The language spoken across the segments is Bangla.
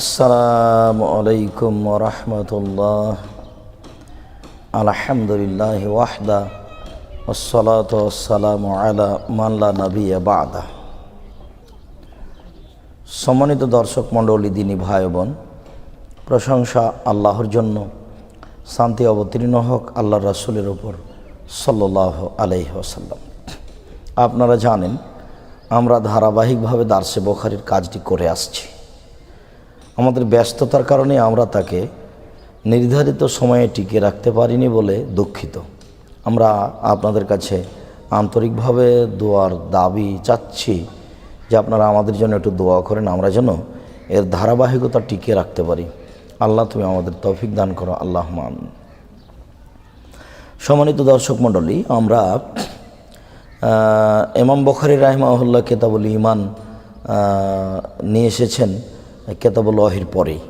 আসসালামু আলাইকুম রহমতুল্লাহ আলহামদুলিল্লাহ ওয়াহদা ওসালাম আলা মাল্লা নবী বাদা। সম্মানিত দর্শক মণ্ডলী, দিনী ভাই বোন, প্রশংসা আল্লাহর জন্য, শান্তি অবতীর্ণ হোক আল্লাহ রাসুলের ওপর সাল্লাহ আলাইহি ওসাল্লাম আপনারা জানেন, আমরা ধারাবাহিকভাবে দার্সে বোখারির কাজটি করে আসছি। আমাদের ব্যস্ততার কারণে আমরা তাকে নির্ধারিত সময়ে টিকে রাখতে পারিনি বলে দুঃখিত। আমরা আপনাদের কাছে আন্তরিকভাবে দোয়ার দাবি চাচ্ছি যে আপনারা আমাদের জন্য একটু দোয়া করেন, আমরা যেন এর ধারাবাহিকতা টিকে রাখতে পারি। আল্লাহ তুমি আমাদের তৌফিক দান করো, আল্লাহ মান। সম্মানিত দর্শক মণ্ডলী, আমরা ইমাম বখারি রাহিমাহুল্লাহ কেতাবুল ইমান নিয়ে এসেছেন। কেতাবুল ওয়াহির পরেই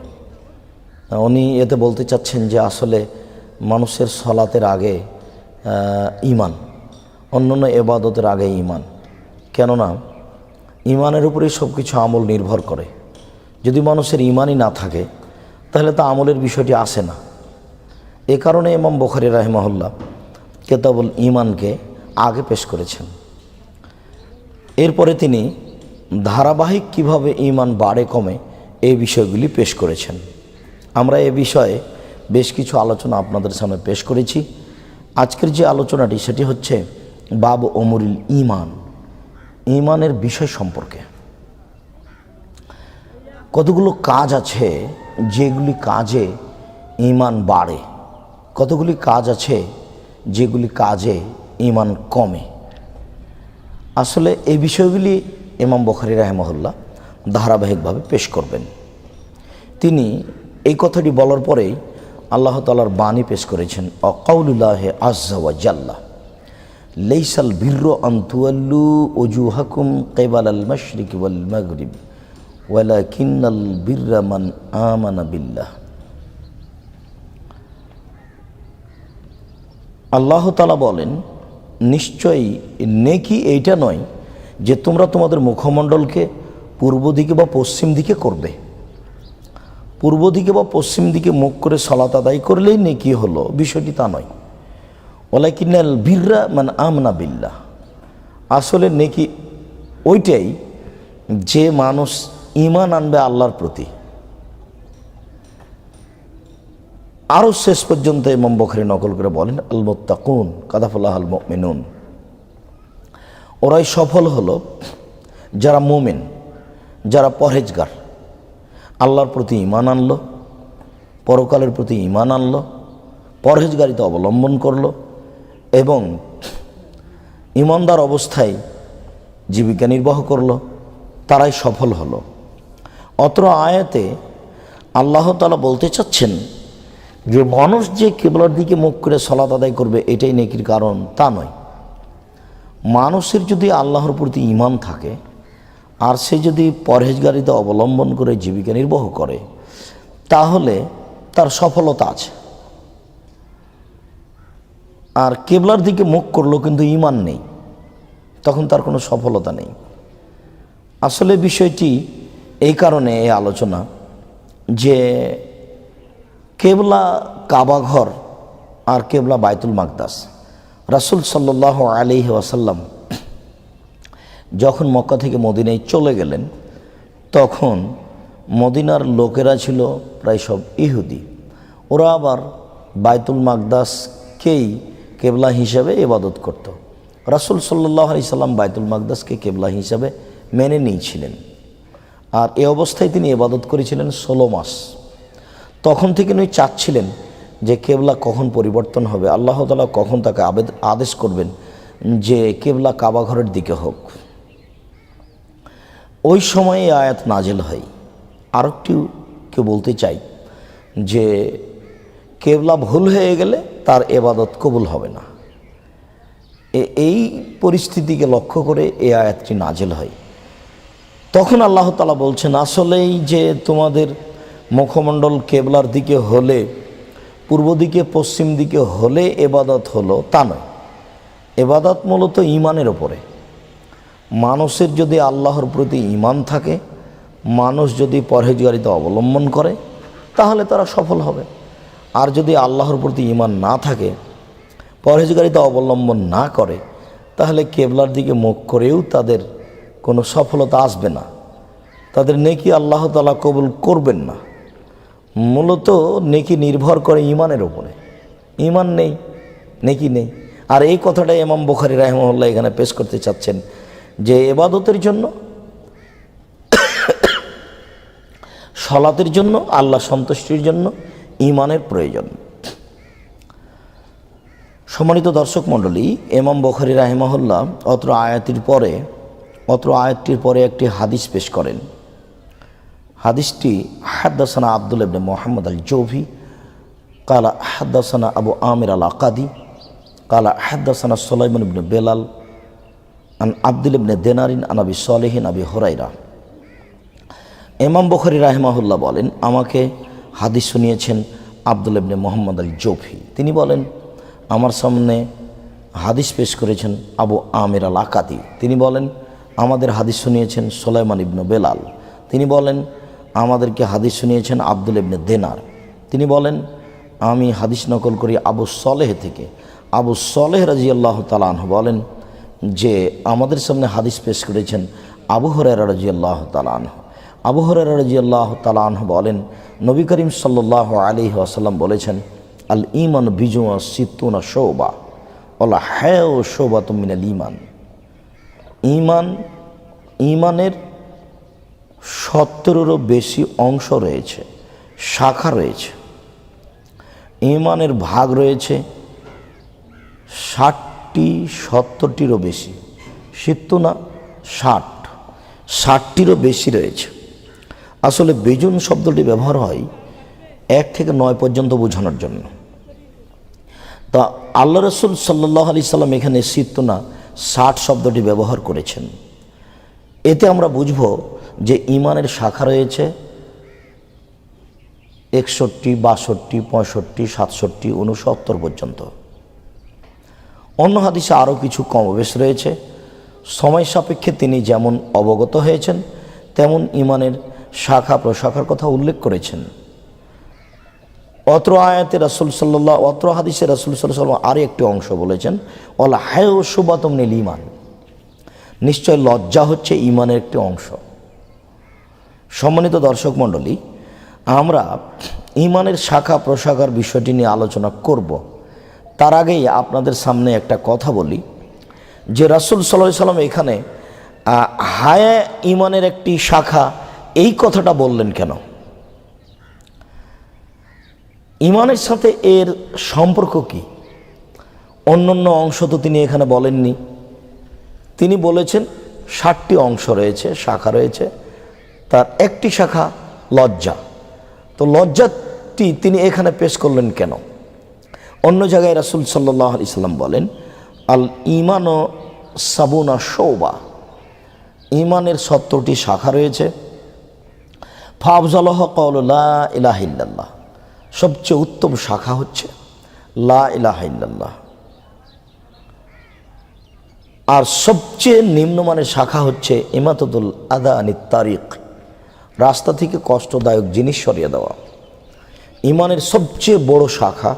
উনি এতে বলতে চাচ্ছেন যে আসলে মানুষের সলাতের আগে ইমান অন্যান্য এবাদতের আগে ইমান কেননা ইমানের উপরেই সব কিছু আমল নির্ভর করে। যদি মানুষের ইমানই না থাকে, তাহলে তো আমলের বিষয়টি আসে না। এ কারণে ইমাম বখারি রাহিমাহুল্লাহ কেতাবুল ইমানকে আগে পেশ করেছেন। এরপরে তিনি ধারাবাহিক কীভাবে ইমান বাড়ে কমে এই বিষয়গুলি পেশ করেছেন। আমরা এ বিষয়ে বেশ কিছু আলোচনা আপনাদের সামনে পেশ করেছি। আজকের যে আলোচনাটি সেটি হচ্ছে বাব ওমরুল ইমান ইমানের বিষয় সম্পর্কে। কতগুলো কাজ আছে যেগুলি কাজে ইমান বাড়ে? কতগুলি কাজ আছে যেগুলি কাজে ইমান কমে? আসলে এই বিষয়গুলি ইমাম বখারি রাহেমহল্লা ধারাবাহিকভাবে পেশ করবেন। তিনি এই কথাটি বলার পরেই আল্লাহ তালার বাণী পেশ করেছেন, অকাউলুল্লাহ আজ্জাওয়া লেইসাল বীর্র আন্তুয়াল্লু ওজুহাকুম কেবাল আল মশরিক ওয়াল মাগরিব ওয়ালা কিন্নাল বীর্রামান আমানা বিল্লাহ। আল্লাহ তালা বলেন, নিশ্চয়ই নেকি এইটা নয় যে তোমরা তোমাদের মুখমণ্ডলকে পূর্ব দিকে বা পশ্চিম দিকে করবে। পূর্ব দিকে বা পশ্চিম দিকে মুখ করে সলাত আদায় করলেই নেকি হলো। বিষয়টি তা নয়। ওলাকিনাল বীররা মানে আমনা বিল্লাহ। আসলে নেকি ওইটাই যে মানুষ ইমান আনবে আল্লাহর প্রতি। আরও শেষ পর্যন্ত ইমাম বখরি নকল করে বলেন আল মোত্তাকুন কাদাফুল্লাহ আল মেনুন ওরাই সফল হলো যারা মোমেন, যারা পরহেজগার। আল্লাহর প্রতি ইমান আনলো, পরকালের প্রতি ইমান আনলো, পরহেজগারিতে অবলম্বন করল এবং ইমানদার অবস্থায় জীবিকা নির্বাহ করল, তারাই সফল হলো। অত্র আয়াতে আল্লাহ তালা বলতে চাচ্ছেন যে, মানুষ যে কেবলার দিকে মুখ করে সলাত আদায় করবে, এটাই নেকির কারণ, তা নয়। মানুষের যদি আল্লাহর প্রতি ইমান থাকে আর সে যদি পরহেজগারিতে অবলম্বন করে জীবিকা নির্বাহ করে, তাহলে তার সফলতা আছে। আর কেবলার দিকে মুখ করল কিন্তু ইমান নেই, তখন তার কোনো সফলতা নেই। আসলে বিষয়টি এই কারণে এই আলোচনা যে কেবলা কাবাঘর আর কেবলা বাইতুল মাকদাস, রাসুল সাল্লাহ আলিহি ওয়াসাল্লাম যখন মক্কা থেকে মদিনায় চলে গেলেন, তখন মদিনার লোকেরা ছিল প্রায় সব ইহুদি। ওরা আবার বাইতুল মাকদাসকেই কেবলা হিসাবে ইবাদত করত। রাসুল সাল্লাহ আলি সাল্লাম বাইতুল মাকদাসকে কেবলা হিসাবে মেনে নিয়েছিলেন। আর এ অবস্থায় তিনি ইবাদত করেছিলেন ষোলো মাস। তখন থেকে উনি চাচ্ছিলেন যে কেবলা কখন পরিবর্তন হবে। আল্লাহ তালা কখন তাকে আবেদ আদেশ করবেন যে কেবলা কাবাঘরের দিকে হোক। ওই সময়ে আয়াত নাজেল হয়। আর একটু কেউ বলতে চাই যে, কেবলা ভুল হয়ে গেলে তার এবাদত কবুল হবে না। এ- এই পরিস্থিতিকে লক্ষ্য করে এই আয়াতটি নাজেল হয়। তখন আল্লাহ তালা বলছেন, আসলেই যে তোমাদের মুখমণ্ডল কেবলার দিকে হলে, পূর্ব দিকে, পশ্চিম দিকে হলে এবাদত হলো তা নয়। এবাদত মূলত ইমানের ওপরে মানুষের যদি আল্লাহর প্রতি ইমান থাকে, মানুষ যদি পরহেজগারিতা অবলম্বন করে, তাহলে তারা সফল হবে। আর যদি আল্লাহর প্রতি ইমান না থাকে, পরহেজগারিতা অবলম্বন না করে, তাহলে কেবলার দিকে মুখ করেও তাদের কোনো সফলতা আসবে না। তাদের নেকি আল্লাহ তালা কবুল করবেন না। মূলত নেকি নির্ভর করে ইমানের ওপরে ইমান নেই, নেকি নেই। আর এই কথাটাই ইমাম বুখারি রাহমুল্লাহ এখানে পেশ করতে চাচ্ছেন। যে এবাদতের জন্য, সলাতের জন্য, আল্লাহ সন্তুষ্টির জন্য ইমানের প্রয়োজন। সম্মানিত দর্শক মণ্ডলী এমাম বখারি রাহেমাহুল্লাহ অত্র আয়াতির পরে, অত্র আয়াতটির পরে একটি হাদিস পেশ করেন। হাদিসটি হাদ্দাসানা আব্দুল ইবনে মোহাম্মদ আল জৌভি কালা হাদ্দাসানা আবু আমির আল আকাদি কালা হাদ্দাসানা সোলাইমান ইবনে বেলাল আন আব্দুল ইবনে দেনারিন আনাবি সলেহিন আবি হরাইরা এমাম বখরি রাহেমাহুল্লাহ বলেন আমাকে হাদিস শুনিয়েছেন আব্দুল ইবনে মোহাম্মদ আল জৌফি তিনি বলেন, আমার সামনে হাদিস পেশ করেছেন আবু আমির আল আকাদি তিনি বলেন, আমাদের হাদিস শুনিয়েছেন সোলাইমান ইবনু বেলাল। তিনি বলেন, আমাদেরকে হাদিস শুনিয়েছেন আব্দুল ইবনে দেনার। তিনি বলেন, আমি হাদিস নকল করি আবু সলেহ থেকে। আবু সলেহ রাজি আল্লাহ তালাহ বলেন যে আমাদের সামনে হাদিস পেশ করেছেন আবু হরের রাজি আল্লাহ তালাহ আবু হরের রাজি আল্লাহ তালাহ বলেন, নবী করিম সাল্লাহ আলী আসাল্লাম বলেছেন, আল ইমান বিজুয়া সিতুনা শোবা ওলা হ্যাঁ ও শোবা তুমিনাল ইমান ইমান ইমানের সত্তরেরও বেশি অংশ রয়েছে, শাখা রয়েছে। ইমানের ভাগ রয়েছে ষাটটি সত্তরটিরও বেশি। সিত্তু না, ষাট। ষাটটিরও বেশি রয়েছে। আসলে বেজুন শব্দটি ব্যবহার হয় এক থেকে নয় পর্যন্ত বোঝানোর জন্য। তা আল্লাহ রসুল সাল্লাহ আলি সাল্লাম এখানে সিত্তু না, ষাট শব্দটি ব্যবহার করেছেন। এতে আমরা বুঝব যে ইমানের শাখা রয়েছে একষট্টি, বাষট্টি, পঁয়ষট্টি, সাতষট্টি উনসত্তর পর্যন্ত। অন্য হাদিসে আরও কিছু কমবেশ রয়েছে। সময় সাপেক্ষে তিনি যেমন অবগত হয়েছেন, তেমন ইমানের শাখা প্রশাখার কথা উল্লেখ করেছেন। অত্র আয়াতে রাসুল সাল্লাহ অত্র হাদিসে রাসুল সাল্লাম আরও একটি অংশ বলেছেন অলা হায় সুবাতম নীল ইমান নিশ্চয় লজ্জা হচ্ছে ইমানের একটি অংশ। সম্মানিত দর্শক মণ্ডলী, আমরা ইমানের শাখা প্রশাখার বিষয়টি নিয়ে আলোচনা করব। তার আগেই আপনাদের সামনে একটা কথা বলি, যে রাসুল সাল্লাহ সাল্লাম এখানে হায়া ইমানের একটি শাখা এই কথাটা বললেন কেন? ইমানের সাথে এর সম্পর্ক কি? অন্য অন্য অংশ তো তিনি এখানে বলেননি। তিনি বলেছেন ষাটটি অংশ রয়েছে, শাখা রয়েছে, তার একটি শাখা লজ্জা। তো লজ্জাটি তিনি এখানে পেশ করলেন কেন? অন্য জায়গায় রাসুল সাল্লাহ আলি সাল্লাম বলেন, আল ইমান সাবুনা সৌবা ইমানের সত্তরটি শাখা রয়েছে। ফাফজলহ কৌল্লা ইলাহিল্লাহ সবচেয়ে উত্তম শাখা হচ্ছে লা ইলাহিল্লাহ আর সবচেয়ে নিম্নমানের শাখা হচ্ছে ইমাতদুল আদা আনি তারিক রাস্তা থেকে কষ্টদায়ক জিনিস সরিয়ে দেওয়া। ইমানের সবচেয়ে বড় শাখা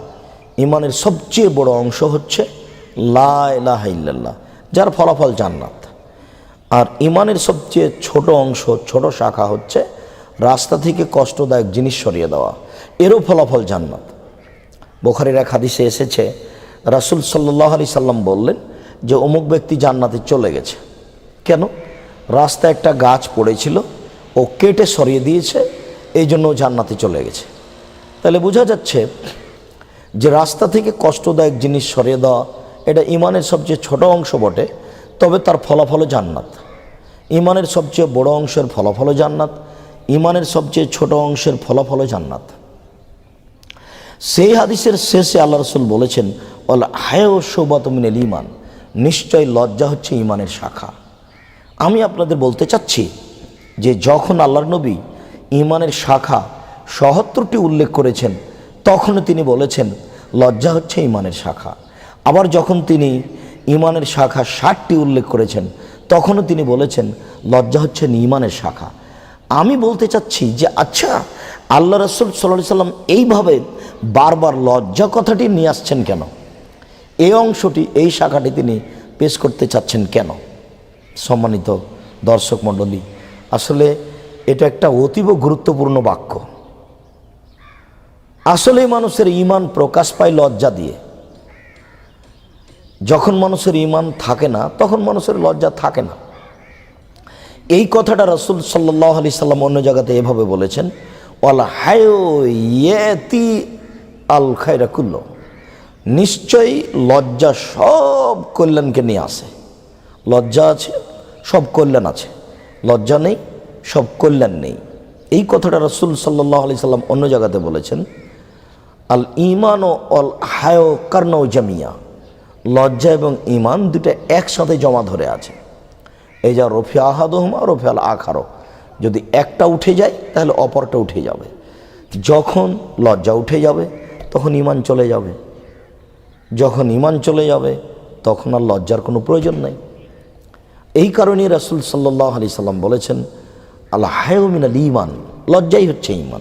ইমানের সবচেয়ে বড় অংশ হচ্ছে লা ইলাহা ইল্লাল্লাহ, যার ফলাফল জান্নাত। আর ইমানের সবচেয়ে ছোট অংশ, ছোট শাখা হচ্ছে রাস্তা থেকে কষ্টদায়ক জিনিস সরিয়ে দেওয়া। এরও ফলাফল জান্নাত। বোখারির এক হাদিসে এসেছে, রাসুল সাল্লাহ আলি সাল্লাম বললেন যে, অমুক ব্যক্তি জান্নাতে চলে গেছে। কেন? রাস্তায় একটা গাছ পড়েছিল, ও কেটে সরিয়ে দিয়েছে এই জন্য জান্নাতে চলে গেছে। তাহলে বোঝা যাচ্ছে যে রাস্তা থেকে কষ্টদায়ক জিনিস সরিয়ে দেওয়া, এটা ইমানের সবচেয়ে ছোট অংশ বটে, তবে তার ফলাফলও জান্নাত। ইমানের সবচেয়ে বড় অংশের ফলাফলও জান্নাত, ইমানের সবচেয়ে ছোট অংশের ফলাফলও জান্নাত। সেই হাদিসের শেষে আল্লাহ রসুল বলেছেন, অল হায় ও সৌবাতমিনের ইমান নিশ্চয় লজ্জা হচ্ছে ইমানের শাখা। আমি আপনাদের বলতে চাচ্ছি যে যখন আল্লাহর নবী ইমানের শাখা সহত্তরটি উল্লেখ করেছেন তখন তিনি বলেছেন, লজ্জা হচ্ছে ইমানের শাখা। আবার যখন তিনি ইমানের শাখা ষাটটি উল্লেখ করেছেন, তখনও তিনি বলেছেন, লজ্জা হচ্ছে ইমানের শাখা। আমি বলতে চাচ্ছি যে আচ্ছা আল্লাহ রসুল সাল্লাহ সাল্লাম এইভাবে বারবার লজ্জা কথাটি নিয়ে আসছেন কেন? এই অংশটি, এই শাখাটি তিনি পেশ করতে চাচ্ছেন কেন? সম্মানিত দর্শক মণ্ডলী, আসলে এটা একটা অতীব গুরুত্বপূর্ণ বাক্য। আসলে মানুষের ইমান প্রকাশ পায় লজ্জা দিয়ে। যখন মানুষের ইমান থাকে না, তখন মানুষের লজ্জা থাকে না। এই কথাটা রসুল সাল্লাহ আলি সাল্লাম অন্য জায়গাতে এভাবে বলেছেন, ওয়ালা হায়তি আল খাইরাকুল্ল নিশ্চয়ই লজ্জা সব কল্যাণকে নিয়ে আসে। লজ্জা আছে, সব কল্যাণ আছে। লজ্জা নেই, সব কল্যাণ নেই। এই কথাটা রসুল সাল্লাহ আলি সাল্লাম অন্য জায়গাতে বলেছেন আল ইমান ও অল হায় কার্ণ জামিয়া। লজ্জা এবং ইমান দুটো একসাথে জমা ধরে আছে। এই যা রফি আহাদহমা, রফি আল আখারো। যদি একটা উঠে যায়, তাহলে অপরটা উঠে যাবে। যখন লজ্জা উঠে যাবে, তখন ইমান চলে যাবে। যখন ইমান চলে যাবে, তখন আর লজ্জার কোনো প্রয়োজন নেই। এই কারণে রাসুল সাল্লাহ আলি সাল্লাম বলেছেন আল্লাহ হায়মিন আল ইমান লজ্জাই হচ্ছে ইমান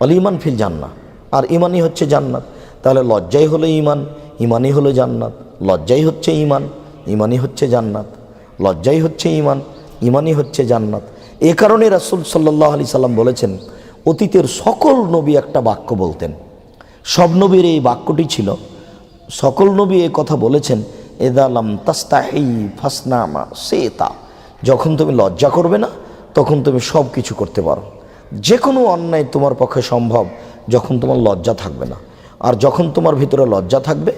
অল ইমান ফিল জান্না আর ইমানই হচ্ছে জান্নাত। তাহলে লজ্জাই হলো ইমান, ইমানই হলো জান্নাত। লজ্জাই হচ্ছে ইমান, ইমানই হচ্ছে জান্নাত। লজ্জাই হচ্ছে ইমান, ইমানই হচ্ছে জান্নাত। এ কারণে রাসুল সাল্লাহ আলি সাল্লাম বলেছেন, অতীতের সকল নবী একটা বাক্য বলতেন। সব নবীর এই বাক্যটি ছিল, সকল নবী এ কথা বলেছেন এদালাম তাস্তাহি ফাসনামা সে তা যখন তুমি লজ্জা করবে না, তখন তুমি সব কিছু করতে পারো। যে কোনো অন্যায় তোমার পক্ষে সম্ভব যখন তোমার লজ্জা থাকবে না। আর যখন তোমার ভিতরে লজ্জা থাকবে,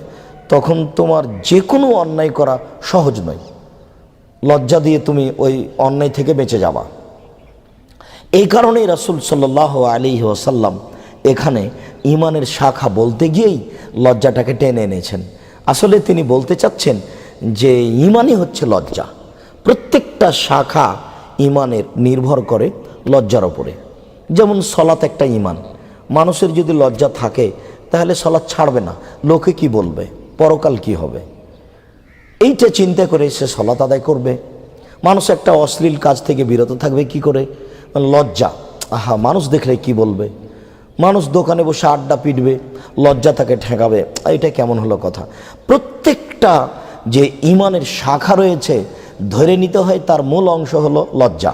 তখন তোমার যে কোনো অন্যায় করা সহজ নয়। লজ্জা দিয়ে তুমি ওই অন্যায় থেকে বেঁচে যাবা এই কারণেই রাসুল সাল্লাহ আলী ওসাল্লাম এখানে ইমানের শাখা বলতে গিয়েই লজ্জাটাকে টেনে এনেছেন। আসলে তিনি বলতে চাচ্ছেন যে ইমানই হচ্ছে লজ্জা। প্রত্যেকটা শাখা ইমানের নির্ভর করে লজ্জার ওপরে যেমন সলাত একটা ইমান মানুষের যদি লজ্জা থাকে, তাহলে সলাৎ ছাড়বে না। লোকে কি বলবে? পরকাল কি হবে? এইটা চিন্তা করে সে সলাত আদায় করবে। মানুষ একটা অশ্লীল কাজ থেকে বিরত থাকবে কি করে? লজ্জা। আহা, মানুষ দেখলে কি বলবে? মানুষ দোকানে বসে আড্ডা পিটবে, লজ্জা তাকে ঠেকাবে। এটা কেমন হলো কথা? প্রত্যেকটা যে ইমানের শাখা রয়েছে, ধরে নিতে হয় তার মূল অংশ হলো লজ্জা।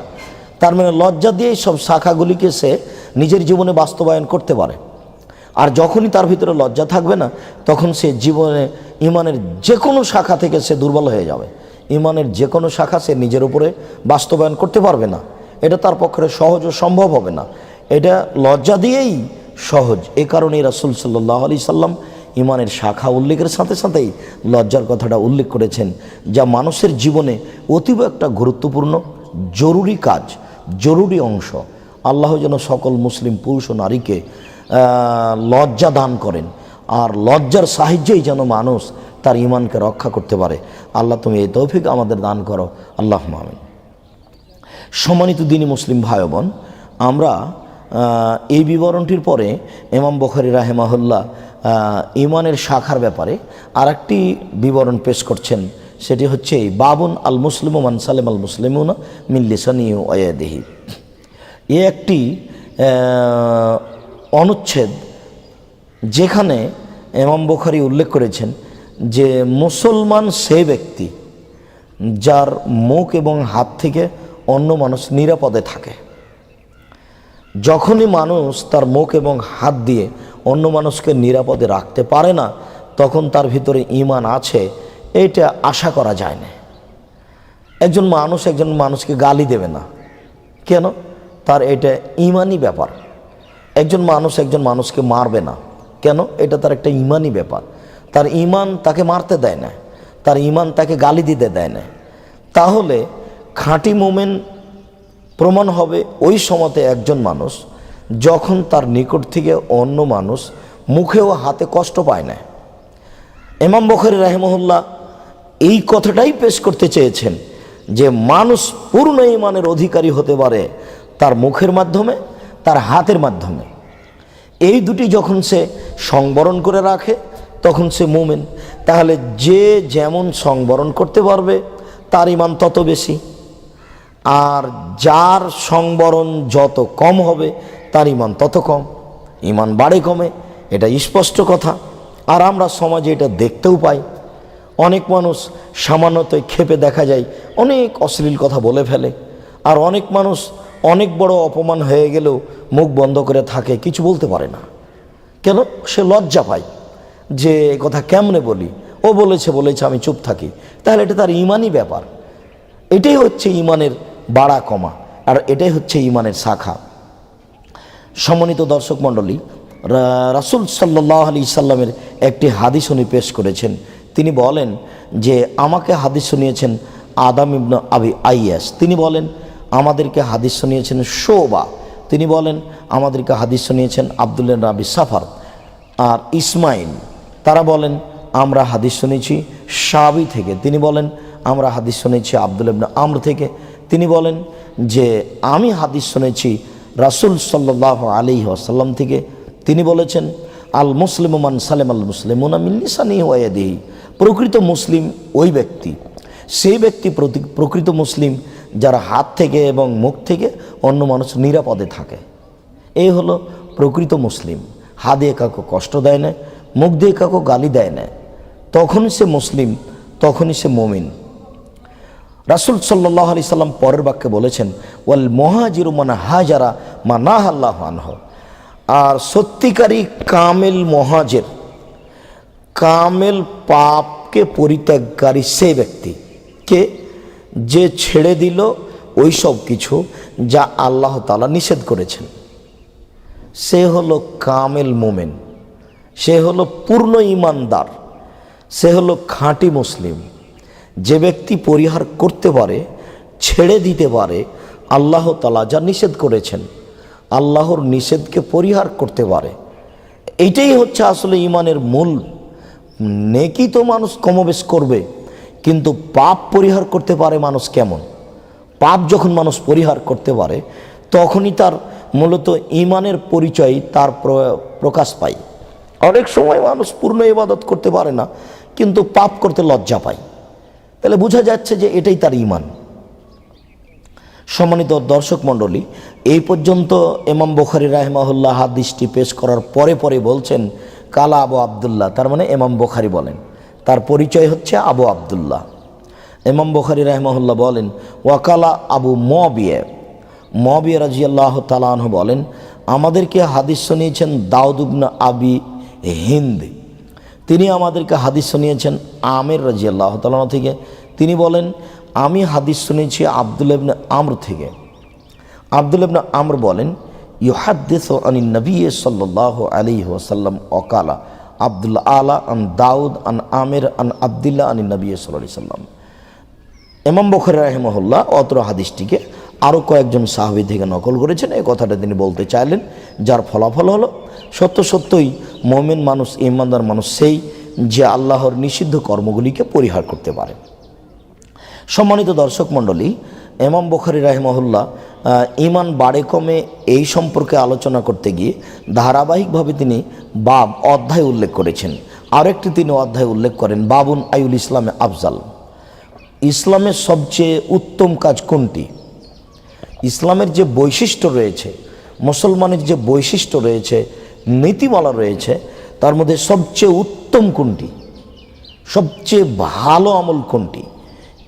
তার মানে লজ্জা দিয়েই সব শাখাগুলিকে সে নিজের জীবনে বাস্তবায়ন করতে পারে। আর যখনই তার ভিতরে লজ্জা থাকবে না, তখন সে জীবনে, ইমানের যে কোনো শাখা থেকে সে দুর্বল হয়ে যাবে। ইমানের যে কোনো শাখা সে নিজের উপরে বাস্তবায়ন করতে পারবে না। এটা তার পক্ষে সহজ ও সম্ভব হবে না। এটা লজ্জা দিয়েই সহজ। এ কারণেই রাসুল সাল্লাহ আলি সাল্লাম ইমানের শাখা উল্লেখের সাথে সাথেই লজ্জার কথাটা উল্লেখ করেছেন, যা মানুষের জীবনে অতীব একটা গুরুত্বপূর্ণ, জরুরি কাজ, জরুরি অংশ। আল্লাহ যেন সকল মুসলিম পুরুষ ও নারীকে লজ্জা দান করেন। আর লজ্জার সাহায্যেই যেন মানুষ তার ইমানকে রক্ষা করতে পারে। আল্লাহ তুমি এই তৌফিক আমাদের দান করো। আল্লাহ মামিন সম্মানিত দিনী মুসলিম ভাই বোন আমরা এই বিবরণটির পরে ইমাম বখারি রাহেমাহুল্লাহ ইমানের শাখার ব্যাপারে আর একটি বিবরণ পেশ করছেন। সেটি হচ্ছে, বাবুন আল মুসলিম মান সালেম আল মুসলিমুন মিল্লিসানি ওয়াদেহি এ একটি অনুচ্ছেদ যেখানে এমাম বখারি উল্লেখ করেছেন যে মুসলমান সে ব্যক্তি যার মুখ এবং হাত থেকে অন্য মানুষ নিরাপদে থাকে। যখনই মানুষ তার মুখ এবং হাত দিয়ে অন্য মানুষকে নিরাপদে রাখতে পারে না, তখন তার ভিতরে ইমান আছে, এটা আশা করা যায় না। একজন মানুষ একজন মানুষকে গালি দেবে না। কেন? তার এটা ইমানই ব্যাপার। একজন মানুষ একজন মানুষকে মারবে না। কেন? এটা তার একটা ইমানই ব্যাপার। তার ইমান তাকে মারতে দেয় না। তার ইমান তাকে গালি দিতে দেয় না। তাহলে খাঁটি মোমেন প্রমাণ হবে ওই সময়তে একজন মানুষ যখন তার নিকট থেকে অন্য মানুষ মুখে ও হাতে কষ্ট পায় না। এমাম বখরি রাহেমহল্লা এই কথাটাই পেশ করতে চেয়েছেন যে মানুষ পূর্ণ ইমানের অধিকারী হতে পারে তার মুখের মাধ্যমে, তার হাতের মাধ্যমে। এই দুটি যখন সে সংবরণ করে রাখে, তখন সে মোমেন। তাহলে যে যেমন সংবরণ করতে পারবে, তার ইমান তত বেশি। আর যার সংবরণ যত কম হবে, তার ইমান তত কম। ইমান বাড়ে কমে, এটা স্পষ্ট কথা। আর আমরা সমাজে এটা দেখতেও পাই। অনেক মানুষ সামান্যতই ক্ষেপে দেখা যায়, অনেক অশ্লীল কথা বলে ফেলে। আর অনেক মানুষ অনেক বড় অপমান হয়ে গেলেও মুখ বন্ধ করে থাকে, কিছু বলতে পারে না। কেন? সে লজ্জা পায় যে কথা কেমনে বলি? ও বলেছে বলেছে, আমি চুপ থাকি। তাহলে এটা তার ইমানই ব্যাপার। এটাই হচ্ছে ইমানের বাড়া কমা, আর এটাই হচ্ছে ইমানের শাখা। সম্মানিত দর্শক মণ্ডলী রাসুল সাল্লাহ আলি সাল্লামের একটি হাদিস উনি পেশ করেছেন। তিনি বলেন যে, আমাকে হাদিস শুনিয়েছেন আদাম ইবন আবি আইয়াস। তিনি বলেন আমাদেরকে হাদিস শুনিয়েছেন শোবা। তিনি বলেন, আমাদেরকে হাদিস শুনিয়েছেন আবদুল্লাহ রাবি সাফার আর ইসমাইল। তারা বলেন, আমরা হাদিস শুনেছি সাবি থেকে। তিনি বলেন, আমরা হাদিস শুনেছি আব্দুল ইবনা আমর থেকে। তিনি বলেন যে, আমি হাদিস শুনেছি রাসুল সাল্লাহ আলী আসাল্লাম থেকে। তিনি বলেছেন, আল মুসলিম মান সালেম আল মুসলিমুনা মিল্লিসানি ওয়াদিহি প্রকৃত মুসলিম ওই ব্যক্তি। সেই ব্যক্তি প্রকৃত মুসলিম যারা হাত থেকে এবং মুখ থেকে অন্য মানুষ নিরাপদে থাকে। এই হলো প্রকৃত মুসলিম। হাত দিয়ে কাউকে কষ্ট দেয় না, মুখ দিয়ে কাউকে গালি দেয় না। তখন সে মুসলিম, তখনই সে মমিন। রাসুল সাল্লাহ আলি সাল্লাম পরের বাক্যে বলেছেন, ওয়াল মহাজির মানে হাজারা মা না আল্লাহ আনহ। আর সত্যিকারী কামেল মহাজের, কামেল পাপকে পরিত্যাগকারী সেই ব্যক্তি। কে? যে ছেড়ে দিল ওই সব কিছু যা আল্লাহ তালা নিষেধ করেছেন। সে হলো কামেল মোমেন, সে হলো পূর্ণ ইমানদার সে হলো খাঁটি মুসলিম। যে ব্যক্তি পরিহার করতে পারে, ছেড়ে দিতে পারে, আল্লাহ তালা যা নিষেধ করেছেন, আল্লাহর নিষেধকে পরিহার করতে পারে। এইটাই হচ্ছে আসলে ইমানের মূল। নেকি তো মানুষ কমবেশ করবে। কিন্তু পাপ পরিহার করতে পারে মানুষ কেমন? পাপ যখন মানুষ পরিহার করতে পারে, তখনই তার মূলত ইমানের পরিচয় তার প্র- প্রকাশ পায়। অনেক সময় মানুষ পূর্ণ ইবাদত করতে পারে না, কিন্তু পাপ করতে লজ্জা পায়। তাহলে বোঝা যাচ্ছে যে এটাই তার ইমান। সম্মানিত দর্শক মণ্ডলী, এই পর্যন্ত এমাম বখারি রাহমাহুল্লাহ হাদিসটি পেশ করার পরে পরে বলছেন, কালা আবু আবদুল্লাহ, তার মানে এমাম বখারি বলেন। তার পরিচয় হচ্ছে আবু আবদুল্লাহ। এমাম বখারি রাহমাহুল্লাহ বলেন, ওয়াকালা আবু মবিয়ে মবিয়ে রাজিয়াল্লাহ তালাহ বলেন, আমাদেরকে হাদিস শুনিয়েছেন দাউদুবনা আবি হিন্দ। তিনি আমাদেরকে হাদিস শুনিয়েছেন আমের রাজি আল্লাহ তালা থেকে। তিনি বলেন, আমি হাদিস শুনেছি আব্দুল ইবনে আমর থেকে। আব্দুল ইবনে আমর বলেন, ইউহাদ্দিস আনি নবী সাল্লাহ আলী ওসাল্লাম অকালা আবদুল্লাহ আলা আন দাউদ আন আমের আন আবদুল্লাহ আনি নবী সাল্লাহ সাল্লাম। এমাম বখর রাহেমহল্লা অত্র হাদিসটিকে আরও কয়েকজন সাহাবি থেকে নকল করেছেন। এই কথাটা তিনি বলতে চাইলেন, যার ফলাফল হলো, সত্য সত্যই মমিন মানুষ, ইমানদার মানুষ সেই যে আল্লাহর নিষিদ্ধ কর্মগুলিকে পরিহার করতে পারে। সম্মানিত দর্শক মণ্ডলী এমাম বখারি রাহেমহল্লা ইমান বাড়ে কমে এই সম্পর্কে আলোচনা করতে গিয়ে ধারাবাহিকভাবে তিনি বাব অধ্যায় উল্লেখ করেছেন। আরেকটি তিনি অধ্যায় উল্লেখ করেন, বাবুন আইউল ইসলামে আফজাল। ইসলামের সবচেয়ে উত্তম কাজ কোনটি? ইসলামের যে বৈশিষ্ট্য রয়েছে, মুসলমানের যে বৈশিষ্ট্য রয়েছে, নীতিমালা রয়েছে, তার মধ্যে সবচেয়ে উত্তম কোনটি? সবচেয়ে ভালো আমল কোনটি?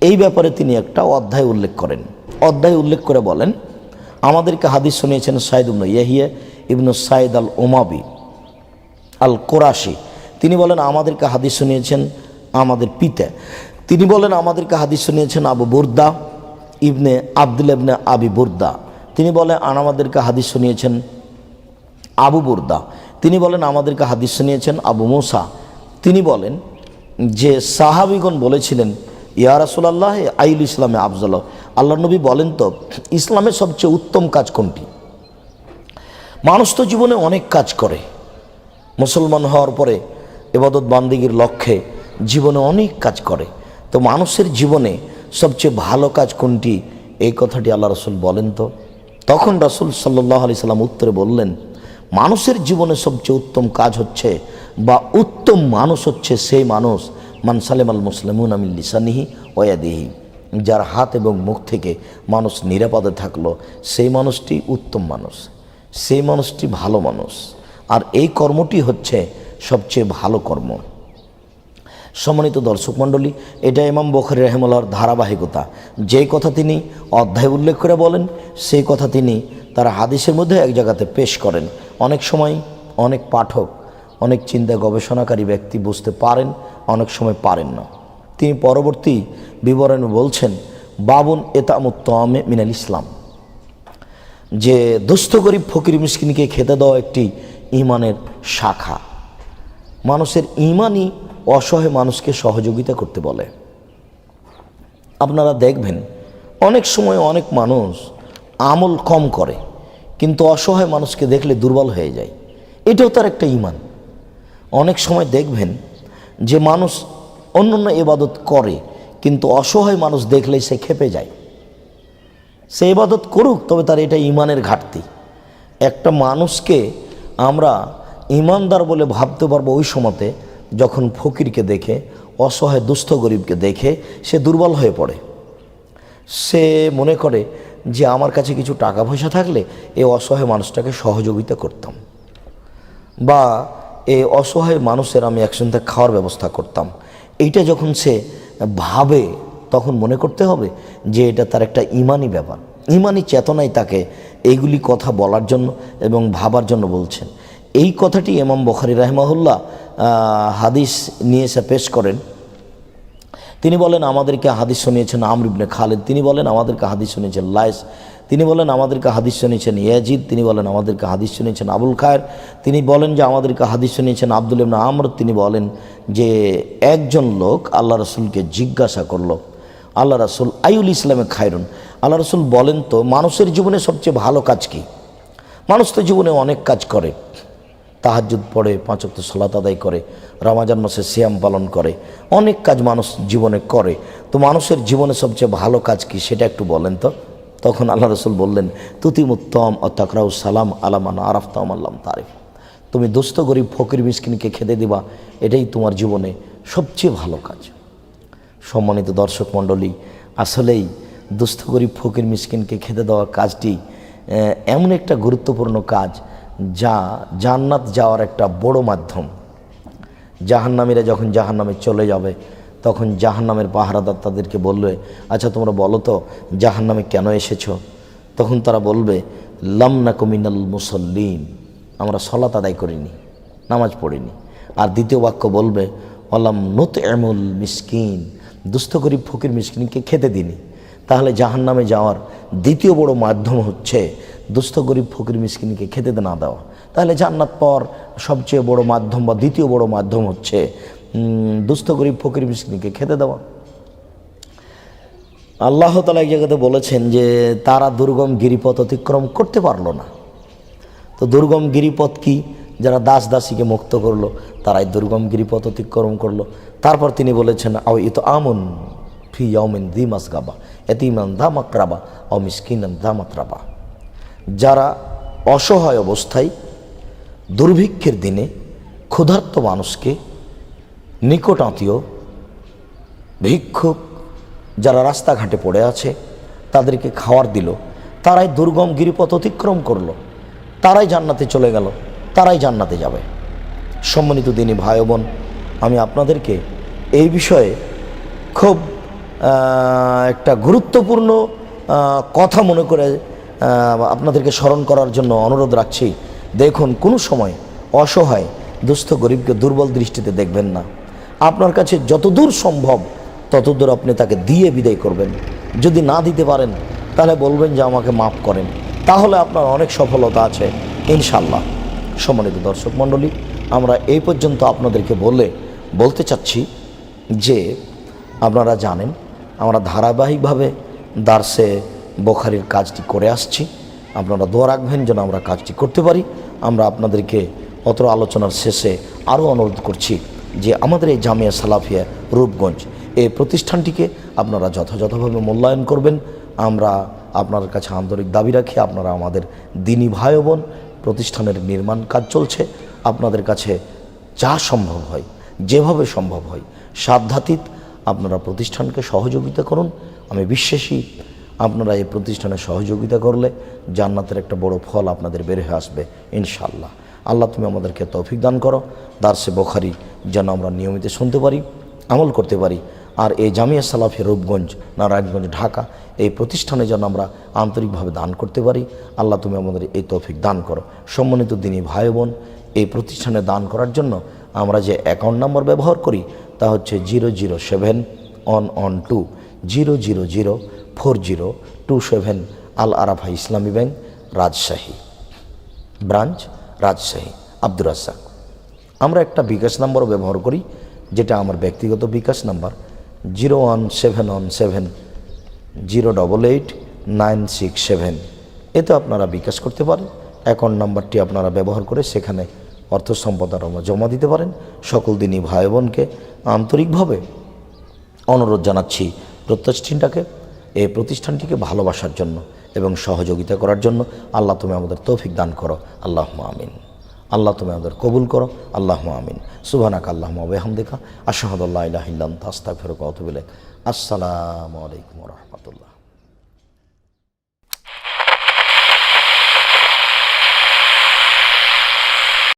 এই ব্যাপারে তিনি একটা অধ্যায় উল্লেখ করেন। অধ্যায় উল্লেখ করে বলেন, আমাদেরকে হাদিস শুনিয়েছেন সাইদ ইবনু ইয়াহিয়া ইবনু সাইদ আল ওমাবি আল কোরাশি তিনি বলেন, আমাদেরকে হাদিস শুনিয়েছেন আমাদের পিতা। তিনি বলেন, আমাদেরকে হাদিস শুনিয়েছেন আবু বুর্দা ইবনে আব্দুল ইবনে আবি বুর্দা। তিনি বলেন আন আমাদেরকে হাদিস শুনিয়েছেন আবু বুর্দা। তিনি বলেন, আমাদেরকে হাদিস শুনিয়েছেন আবু মোসা। তিনি বলেন যে সাহাবিগণ বলেছিলেন ইয়া রাসুল রাসুলাল্লাহ, আইল ইসলামে আফজল আল্লাহ নবী বলেন তো ইসলামের সবচেয়ে উত্তম কাজ কোনটি? মানুষ তো জীবনে অনেক কাজ করে। মুসলমান হওয়ার পরে এবাদত বান্দিগির লক্ষ্যে জীবনে অনেক কাজ করে। তো মানুষের জীবনে সবচেয়ে ভালো কাজ কোনটি? এই কথাটি আল্লাহ রসুল বলেন তো। তখন রাসুল সাল্লাহ আলি সাল্লাম উত্তরে বললেন, মানুষের জীবনে সবচেয়ে উত্তম কাজ হচ্ছে বা উত্তম মানুষ হচ্ছে সেই মানুষ মান সালেম আল মুসলিমুন আমিল লিসানিহি ওয়াদিহি যার হাত এবং মুখ থেকে মানুষ নিরাপদে থাকল, সেই মানুষটি উত্তম মানুষ, সেই মানুষটি ভালো মানুষ। আর এই কর্মটি হচ্ছে সবচেয়ে ভালো কর্ম। সম্মানিত দর্শক মণ্ডলী, এটা ইমাম বখরি রহমুল্লাহর ধারাবাহিকতা। যেই কথা তিনি অধ্যায় উল্লেখ করে বলেন, সেই কথা তিনি তার হাদিসের মধ্যে এক জায়গাতে পেশ করেন। অনেক সময় অনেক পাঠক অনেক চিন্তা গবেষণাকারী ব্যক্তি বুঝতে পারেন, অনেক সময় পারেন না। তিনি পরবর্তী বিবরণে বলছেন, বাবুন এতামুত্তমে মিনাল ইসলাম। যে দুস্থ গরিব ফকির মিসকিনকে খেতে দেওয়া একটি ইমানের শাখা। মানুষের ইমানই অসহায় মানুষকে সহযোগিতা করতে বলে। আপনারা দেখবেন, অনেক সময় অনেক মানুষ আমল কম করে, কিন্তু অসহায় মানুষকে দেখলে দুর্বল হয়ে যায়। এটাও তার একটা ইমান। অনেক সময় দেখবেন যে মানুষ অন্য অন্য এবাদত করে, কিন্তু অসহায় মানুষ দেখলেই সে খেপে যায়। সে ইবাদত করুক, তবে তার এটা ইমানের ঘাটতি। একটা মানুষকে আমরা ইমানদার বলে ভাবতে পারব ওই সময়তে যখন ফকিরকে দেখে, অসহায় দুস্থ গরিবকে দেখে সে দুর্বল হয়ে পড়ে। সে মনে করে যে আমার কাছে কিছু টাকা পয়সা থাকলে এই অসহায় মানুষটাকে সহযোগিতা করতাম। বা এই অসহায় মানুষের আমি একসঙ্গে খাওয়ার ব্যবস্থা করতাম। এইটা যখন সে ভাবে, তখন মনে করতে হবে যে এটা তার একটা ইমানি ব্যাপার। ইমানি চেতনায় তাকে এইগুলি কথা বলার জন্য এবং ভাবার জন্য বলছেন। এই কথাটি এমাম বখারি রাহমাহুল্লাহ হাদিস নিয়ে এসে পেশ করেন। তিনি বলেন, আমাদেরকে হাদিস শুনিয়েছেন আমরিবনে খালেদ। তিনি বলেন, আমাদেরকে হাদিস শুনিয়েছেন লাইস তিনি বলেন, আমাদেরকে হাদিস শুনিয়েছেন ইয়াজিদ। তিনি বলেন, আমাদেরকে হাদিস শুনিয়েছেন আবুল খায়ের। তিনি বলেন যে, আমাদেরকে হাদিস শুনিয়েছেন আব্দুল ইবনা আমর। তিনি বলেন যে, একজন লোক আল্লাহ রসুলকে জিজ্ঞাসা করল, আল্লাহ রসুল আইউল ইসলামে খায়রুন? আল্লাহ রসুল বলেন তো, মানুষের জীবনে সবচেয়ে ভালো কাজ কি? মানুষ তো জীবনে অনেক কাজ করে। তাহাজুদ পড়ে পাঁচক্ত সলাত আদায় করে, রমাজান মাসে সিয়াম পালন করে, অনেক কাজ মানুষ জীবনে করে। তো মানুষের জীবনে সবচেয়ে ভালো কাজ কি সেটা একটু বলেন তো। তখন আল্লাহ রসুল বললেন, তুতিমুত্তম ও তাকরাউ সালাম আলামান আরাফতাম আল্লাম তারিফ। তুমি দুস্থ, গরিব, ফকির, মিসকিনকে খেতে দিবা, এটাই তোমার জীবনে সবচেয়ে ভালো কাজ। সম্মানিত দর্শক মণ্ডলী, আসলেই দুস্থ, গরিব, ফকির, মিসকিনকে খেতে দেওয়া কাজটি এমন একটা গুরুত্বপূর্ণ কাজ যা জান্নাত যাওয়ার একটা বড় মাধ্যম। জাহান্নামীরা যখন জাহান্নামে চলে যাবে, তখন জাহান্নামের পাহারাদার তাদেরকে বলবে আচ্ছা তোমরা বলো তো, জাহান্নামে কেন এসেছ? তখন তারা বলবে লামনা কমিনাল মুসল্লিন, আমরা সলাত আদায় করিনি, নামাজ পড়িনি। আর দ্বিতীয় বাক্য বলবে অলাম নত এমুল মিসকিন, দুস্থ গরিব ফকির মিসকিনকে খেতে দিনি তাহলে জাহান্নামে যাওয়ার দ্বিতীয় বড় মাধ্যম হচ্ছে দুস্থ গরিব ফকির মিসকিনকে খেতে না দেওয়া তাহলে জান্নাত পর সবচেয়ে বড় মাধ্যম বা দ্বিতীয় বড় মাধ্যম হচ্ছে দুস্থ গরিব ফকির মিসকিনকে খেতে দেওয়া। আল্লাহ তালা এক জায়গাতে বলেছেন যে, তারা দুর্গম গিরিপথ অতিক্রম করতে পারল না। তো দুর্গম গিরিপথ কি? যারা দাস দাসীকে মুক্ত করল, তারাই দুর্গম গিরিপথ অতিক্রম করল। তারপর তিনি বলেছেন, আও ইতো আমন ফি ইয়াউমিন দিমাস গাবা, এতিমান দামাকরাবা ও মিসকিনান দামাকরাবা যারা অসহায় অবস্থায় দুর্ভিক্ষের দিনে ক্ষুধার্ত মানুষকে নিকট আত্মীয়, ভিক্ষুক যারা রাস্তাঘাটে পড়ে আছে, তাদেরকে খাওয়ার দিল। তারাই দুর্গম গিরিপথ অতিক্রম করল। তারাই জান্নাতে চলে গেল। তারাই জান্নাতে যাবে। সম্মানিত দিনী ভাই বোন, আমি আপনাদেরকে এই বিষয়ে খুব একটা গুরুত্বপূর্ণ কথা মনে করে আপনাদেরকে স্মরণ করার জন্য অনুরোধ রাখছি, দেখুন কোনো সময় অসহায়, দুস্থ গরিবকে দুর্বল দৃষ্টিতে দেখবেন না। আপনার কাছে যতদূর সম্ভব, ততদূর আপনি তাকে দিয়ে বিদায় করবেন। যদি না দিতে পারেন, তাহলে বলবেন যে আমাকে মাফ করেন। তাহলে আপনার অনেক সফলতা আছে ইনশাল্লাহ সম্মানিত দর্শক মণ্ডলী, আমরা এই পর্যন্ত আপনাদেরকে বলে, বলতে চাচ্ছি যে, আপনারা জানেন, আমরা ধারাবাহিকভাবে দার্সে বোখারির কাজটি করে আসছি। আপনারা দোয়া রাখবেন যেন আমরা কাজটি করতে পারি। আমরা আপনাদেরকে অত আলোচনার শেষে আরও অনুরোধ করছি যে আমাদের এই জামিয়া সালাফিয়া রূপগঞ্জ এই প্রতিষ্ঠানটিকে আপনারা যথাযথভাবে মূল্যায়ন করবেন। আমরা আপনার কাছে আন্তরিক দাবি রাখি, আপনারা আমাদের দিনী ভাই বোন, প্রতিষ্ঠানের নির্মাণ কাজ চলছে, আপনাদের কাছে যা সম্ভব হয়, যেভাবে সম্ভব হয়, সাধ্যাতীত আপনারা প্রতিষ্ঠানকে সহযোগিতা করুন। আমি বিশ্বাসী আপনারা এই প্রতিষ্ঠানে সহযোগিতা করলে জান্নাতের একটা বড় ফল আপনাদের বের হয়ে আসবে ইনশাল্লাহ আল্লাহ তুমি আমাদেরকে তৌফিক দান করো, দার্সে বখারি যেন আমরা নিয়মিত শুনতে পারি, আমল করতে পারি। আর এই জামিয়া সালাফি রূপগঞ্জ, নারায়ণগঞ্জ, ঢাকা, এই প্রতিষ্ঠানে যেন আমরা আন্তরিকভাবে দান করতে পারি, আল্লাহ তুমি আমাদের এই তৌফিক দান করো। সম্মানিত দিনী ভাই বোন, এই প্রতিষ্ঠানে দান করার জন্য আমরা যে অ্যাকাউন্ট নাম্বার ব্যবহার করি, তা হচ্ছে zero zero seven one one two zero zero zero four zero two seven Al Arafah Islami bank, Rajshahi. Branch, Rajshahi. Abdur Razzaq. আমরা একটা বিকাশ নাম্বারও ব্যবহার করি, যেটা আমার ব্যক্তিগত bKash number, zero one seven one seven zero double eight nine six seven. এতে আপনারা বিকাশ করতে পারেন, অ্যাকাউন্ট নাম্বারটি আপনারা ব্যবহার করে সেখানে অর্থ, সম্পদ আপনারা জমা দিতে পারেন। সকল দিনই ভাই বোনকে আন্তরিকভাবে অনুরোধ জানাচ্ছি প্রতিষ্ঠানটাকে এই প্রতিষ্ঠানটিকে ভালোবাসার জন্য এবং সহযোগিতা করার জন্য আল্লাহ তুমি আমাদের তৌফিক দান করো। আল্লাহ আমিন। আল্লাহ তুমি আমাদের কবুল করো। আল্লাহ আমিন। সুবানাক আল্লাহ বেহামদিকা। আশাহদুল্লাহ ইহিল্লাম তাস্তা ফেরক অতবিলে আসসালামু আলাইকুম রহমতুল্লাহ।